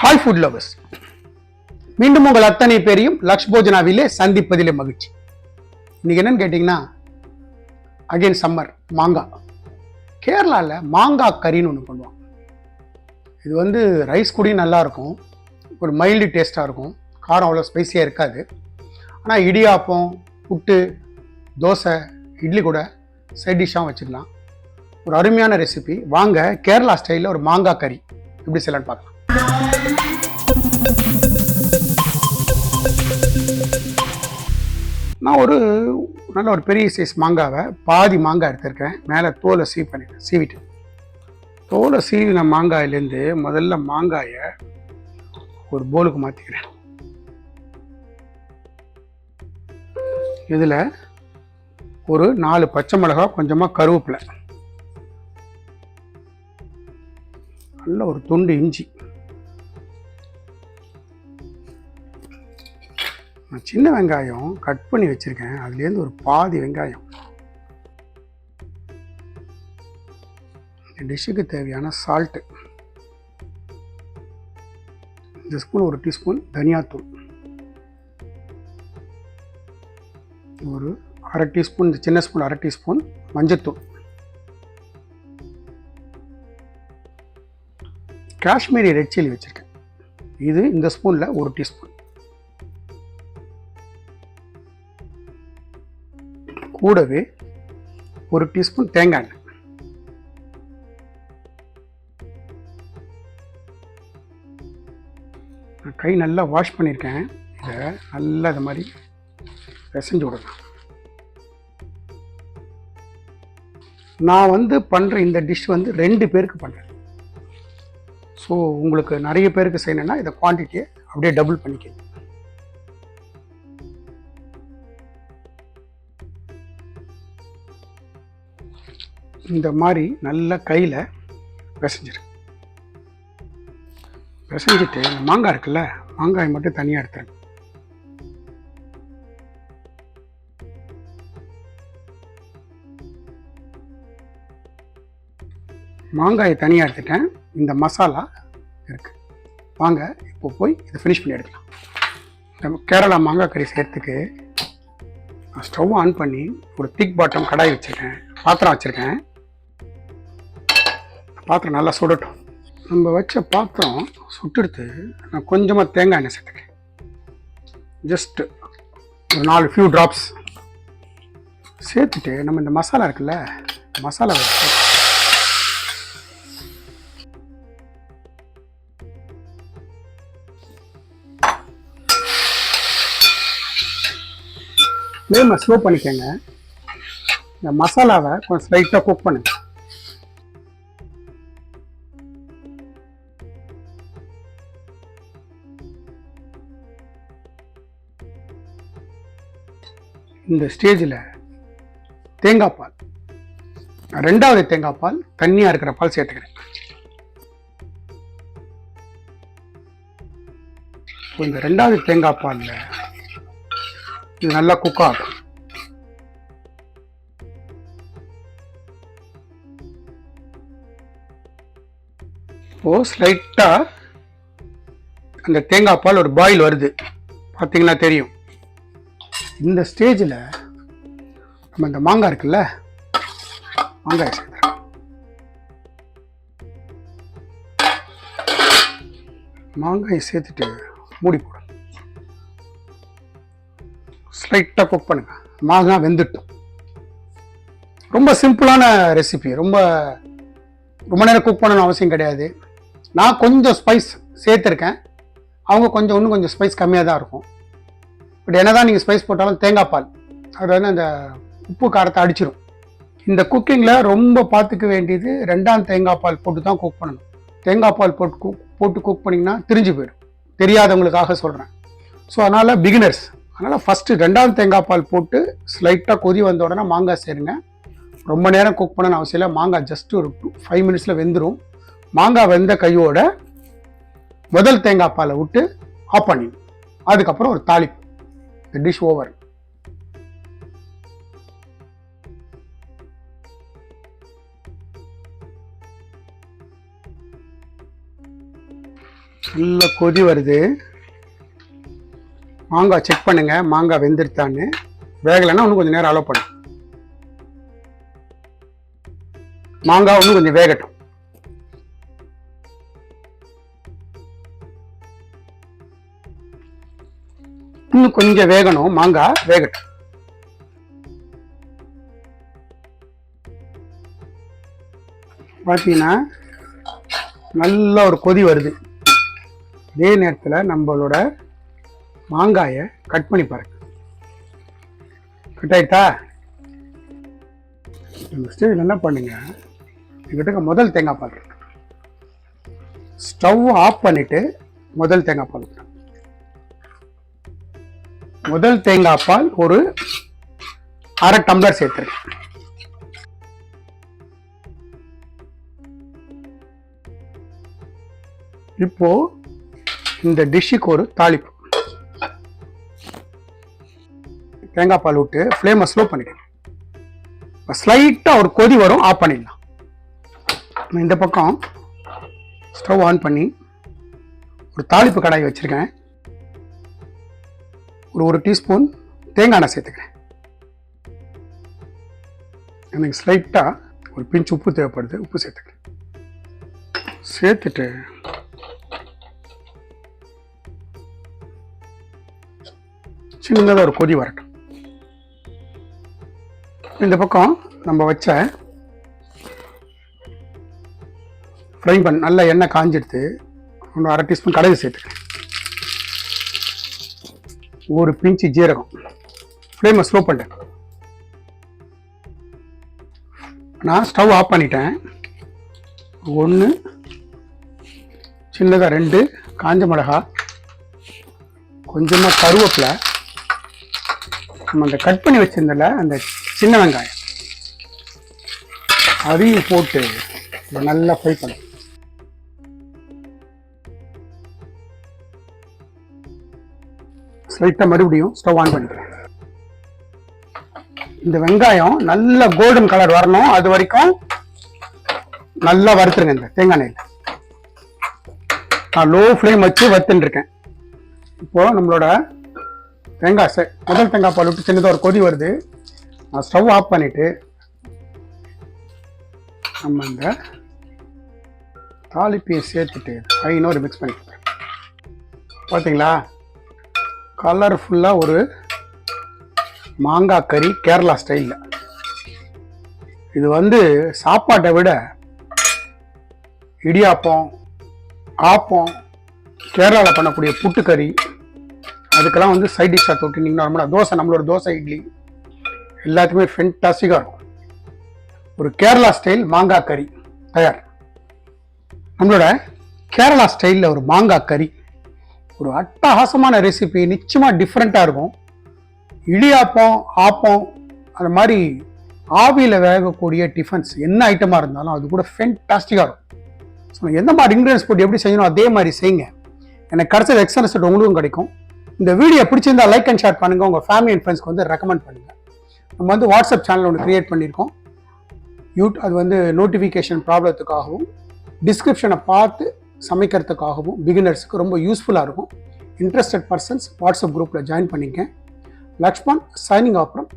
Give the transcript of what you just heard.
Hi food lovers மீண்டும் உங்கள் அத்தனை பேரையும் லக்ஷ் போஜனாவிலே சந்திப்பதிலே மகிழ்ச்சி. இன்னைக்கு என்னன்னு கேட்டிங்கன்னா அகைன் சம்மர் மாங்காய் கேரளாவில் மாங்காய் கறின்னு ஒன்று பண்ணுவாங்க. இது வந்து ரைஸ் கூடயும் நல்லாயிருக்கும் ஒரு மைல்டு டேஸ்ட்டாக இருக்கும். காரம் அவ்வளோ ஸ்பைசியாக இருக்காது. ஆனால் இடியாப்பம் புட்டு தோசை இட்லி கூட சைட் டிஷ்ஷாகவும் வச்சுக்கலாம். ஒரு அருமையான ரெசிபி வாங்க கேரளா ஸ்டைலில் ஒரு மாங்காய் கறி. எப்படி செய்யலான்னு பார்க்கலாம். நான் ஒரு நல்ல ஒரு பெரிய சைஸ் மாங்காவை பாதி மாங்காய் எடுத்திருக்கேன். மேலே தோலை சீவ் பண்ணிட்டேன் சீவிட்டு. தோலை சீவின மாங்காயிலேருந்து முதல்ல மாங்காயை ஒரு போலுக்கு மாற்றிக்கிறேன் இதில் ஒரு நாலு பச்சை மிளகாய் கொஞ்சமாக கருவேப்பிலை. நல்ல ஒரு துண்டு இஞ்சி. நான் சின்ன வெங்காயம் கட் பண்ணி வச்சுருக்கேன். அதுலேருந்து ஒரு பாதி வெங்காயம். இந்த டிஷ்ஷுக்கு தேவையான சால்ட்டு இந்த ஸ்பூன் ஒரு டீஸ்பூன் தனியாத்தூள் ஒரு அரை டீஸ்பூன் இந்த சின்ன ஸ்பூன் அரை டீஸ்பூன் மஞ்சத்தூள். காஷ்மீரி ரெட் சில்லி வச்சுருக்கேன். இது இந்த ஸ்பூனில் ஒரு டீஸ்பூன் கூடவே ஒரு டீஸ்பூன் தேங்காய் எண்ணெய். நான் கை நல்லா வாஷ் பண்ணியிருக்கேன். இதை நல்லா இது மாதிரி பிசைஞ்சு விடலாம். நான் வந்து பண்ணுற இந்த டிஷ் வந்து ரெண்டு பேருக்கு பண்ணுறேன் ஸோ உங்களுக்கு நிறைய பேருக்கு செய்யணுன்னா இதை குவான்டிட்டியை அப்படியே டபுள் பண்ணிக்கணும் இந்த மாதிரி நல்ல கையில் பிசைஞ்சிரு. பிசைஞ்சிட்டு இந்த மாங்காய் இருக்குல்ல மாங்காய் மட்டும் தனியாக எடுத்துருங்க மாங்காயை தனியாக எடுத்துட்டேன். இந்த மசாலா இருக்குது வாங்க இப்போ போய் இதை ஃபினிஷ் பண்ணி எடுக்கலாம். நம்ம கேரளா மாங்காய் கறி செய்கிறதுக்கு நான் ஸ்டவ் ஆன் பண்ணி ஒரு திக் பாட்டம் கடாய் வச்சுருக்கேன் பாத்திரம் வச்சுருக்கேன். பாத்திரம் நல்லா சுடட்டும். நம்ம வச்ச பாத்திரம் சுட்டெடுத்து நான் கொஞ்சமாக தேங்காய் எண்ணெய் சேர்த்துக்கிறேன். ஜஸ்ட் ஒரு நாலு ஃபியூ ட்ராப்ஸ் சேர்த்துட்டு நம்ம இந்த மசாலா இருக்குல்ல மசாலா ஃப்ளேமை ஸ்லோ பண்ணிக்கோங்க. இந்த மசாலாவை கொஞ்சம் ஸ்லைட்டாக குக் பண்ணுங்க. இந்த ஸ்டேஜில் தேங்காய் பால். ரெண்டாவது தேங்காய் பால் தண்ணியாக இருக்கிற பால் சேர்த்துக்கிறேன். இப்போ இந்த ரெண்டாவது தேங்காய் பாலில் இது நல்லா குக் ஆகும். இப்போ ஸ்லைட்டாக அந்த தேங்காய் பால் ஒரு பாயில் வருது. பார்த்தீங்கன்னா தெரியும். இந்த ஸ்டேஜில் நம்ம இந்த மாங்காய் இருக்குல்ல மாங்காய் சேர்த்துறோம் மாங்காயை சேர்த்துட்டு மூடி போடும் ஸ்லைட்டாக குக் பண்ணுங்கள் மாங்காய் வெந்துட்டும். ரொம்ப சிம்பிளான ரெசிபி ரொம்ப ரொம்ப நேரம் குக் பண்ணணும் அவசியம் கிடையாது. நான் கொஞ்சம் ஸ்பைஸ் சேர்த்துருக்கேன். அவங்க கொஞ்சம் இன்னும் கொஞ்சம் ஸ்பைஸ் கம்மியாக தான் இருக்கும். பட் என்ன தான் நீங்கள் ஸ்பைஸ் போட்டாலும் தேங்காய் பால். அது வந்து அந்த உப்பு காரத்தை அடிச்சிடும் இந்த குக்கிங்கில் ரொம்ப பார்த்துக்க வேண்டியது ரெண்டாம் தேங்காய் பால் போட்டு தான் குக் பண்ணணும். தேங்காய் பால் போட்டு குக் போட்டு குக் பண்ணிங்கன்னா திரிஞ்சு போயிடும். தெரியாதவங்களுக்காக சொல்கிறேன் ஸோ அதனால் பிகினர்ஸ் அதனால் ஃபஸ்ட்டு ரெண்டாம் தேங்காய் பால் போட்டு ஸ்லைட்டாக கொதி வந்த உடனே மாங்காய் சேருங்க. ரொம்ப நேரம் குக் பண்ணணும்னு அவசியம் இல்லை. மாங்காய் ஜஸ்ட் ஒரு டூ ஃபைவ் மினிட்ஸில் வெந்துடும் மாங்காய் வெந்த கையோட முதல் தேங்காய் பாலை விட்டு ஆஃப் பண்ணிடும் அதுக்கப்புறம் ஒரு தாளிப்பு. The dish over. நல்ல கொதி வருது. மாங்காய் செக் பண்ணுங்க. மாங்காய் வெந்துருத்தான்னு வேகலைன்னா இன்னும் கொஞ்சம் நேரம் அலோவ் பண்ணு மாங்காய் இன்னும் கொஞ்சம் வேகட்டும். இன்னும் கொஞ்சம் வேகணும். மாங்காய் வேகட்டும். பார்த்தீங்கன்னா நல்ல ஒரு கொதி வருது. இதே நேரத்தில் நம்மளோட மாங்காயை கட் பண்ணி பாருங்க. கட் ஆயிட்டா இந்த ஸ்டேஜில் என்ன பண்ணுங்க? எங்கிட்ட முதல் தேங்காய் பால் ஸ்டவ் ஆஃப் பண்ணிட்டு முதல் தேங்காய் பால் முதல் தேங்காய் பால் ஒரு அரை டம்ளர் சேர்த்துருக்கேன் இப்போ இந்த டிஷ்ஷுக்கு ஒரு தாளிப்பு. தேங்காய் பால் விட்டு ஃப்ளேமை ஸ்லோ பண்ணிக்கணும் ஸ்லைட்டாக ஒரு கொதி வரும் ஆஃப் பண்ணிடலாம். இந்த பக்கம் ஸ்டவ் ஆன் பண்ணி ஒரு தாளிப்பு கடாய் வச்சுருக்கேன். ஒரு ஒரு டீஸ்பூன் தேங்காய் எண்ணெய் சேர்த்துக்கிறேன். எனக்கு ஸ்லைட்டாக ஒரு பிஞ்ச் உப்பு தேவைப்படுது உப்பு சேர்த்துக்கிறேன். சேர்த்துட்டு சின்னதாக ஒரு கொதி வரட்டும். இந்த பக்கம் நம்ம வச்ச ஃப்ரை பண்ண நல்லா எண்ணெய் காஞ்செடுத்து ஒன்று அரை டீஸ்பூன் கடுகு சேர்த்துக்கிறேன். ஒரு பிஞ்சு ஜீரகம். ஃப்ளேமை ஸ்லோ பண்ணிட்டேன். நான் ஸ்டவ் ஆஃப் பண்ணிட்டேன். ஒன்று சின்னதாக ரெண்டு காஞ்ச மிளகா கொஞ்சமாக கருவேப்பிலை. நம்ம அந்த கட் பண்ணி வச்சிருந்தல அந்த சின்ன வெங்காயம். அதையும் போட்டு நல்லா ஃப்ரை பண்ணணும். ஸ்லைட்டாக மறுபடியும் ஸ்டவ் ஆன் பண்ணிக்கிறேன். இந்த வெங்காயம் நல்ல கோல்டன் கலர் வரணும். அது வரைக்கும் நல்லா வறுத்துருங்க இந்த தேங்காய் எண்ணெயில். நான் லோ ஃப்ளேம் வச்சு வறுத்துன்னு இருக்கேன் இப்போ நம்மளோட தேங்காய் செ முதல் தேங்காய் பால் விட்டு சின்னதாக ஒரு கொதி வருது. நான் ஸ்டவ் ஆஃப் பண்ணிட்டு நம்ம இந்த தாளிப்பியை சேர்த்துட்டு ஐநூறு மிக்ஸ் பண்ணிக்கிறேன். பார்த்தீங்களா கலர்ஃபுல்லாக ஒரு மாங்காய் கறி கேரளா ஸ்டைலில் இது வந்து சாப்பாட்டை விட இடியாப்பம் ஆப்பம் கேரளாவில் பண்ணக்கூடிய புட்டுக்கறி அதுக்கெல்லாம் வந்து சைட் டிஷ்ஷாக நீங்கள் நார்மலாக தோசை நம்மளோட தோசை இட்லி எல்லாத்துக்குமே ஃபென்டாஸ்டிக்காக இருக்கும். ஒரு கேரளா ஸ்டைல் மாங்காய் கறி தயார். நம்மளோட கேரளா ஸ்டைலில் ஒரு மாங்காய் கறி ஒரு அட்டகாசமான ரெசிபி நிச்சயமாக டிஃப்ரெண்ட்டாக இருக்கும். இடியாப்பம் ஆப்பம் அந்த மாதிரி ஆவியில் வேகக்கூடிய டிஃபன்ஸ் என்ன ஐட்டமாக இருந்தாலும் அது கூட ஃபென்டாஸ்டிக்காக இருக்கும். ஸோ எந்த மாதிரி இன்க்ரீடியன்ஸ் போட்டு எப்படி செய்யணும் அதே மாதிரி செய்யுங்க. எனக்கு கிடைச்சது எக்ஸ்ட்ரா ரிசல்ட் உங்களுக்கும் கிடைக்கும். இந்த வீடியோ பிடிச்சிருந்தா லைக் அண்ட் ஷேர் பண்ணுங்கள் உங்கள் ஃபேமிலி அண்ட் ஃப்ரெண்ட்ஸ்க்கு வந்து ரெக்கமெண்ட் பண்ணுங்கள் நம்ம வந்து வாட்ஸ்அப் சேனல் ஒன்று க்ரியேட் பண்ணியிருக்கோம். யூட் அது வந்து நோட்டிஃபிகேஷன் ப்ராப்ளத்துக்காகவும் டிஸ்கிரிப்ஷனை பார்த்து சமைக்கிறதுக்காகவும் பிகினர்ஸுக்கு ரொம்ப யூஸ்ஃபுல்லாக இருக்கும். இன்ட்ரெஸ்டட் பர்சன்ஸ் வாட்ஸ்அப் குரூப்பில் ஜாயின் பண்ணிக்க லக்ஷ்மண் சைனிங் ஆஃப் ஃப்ரம்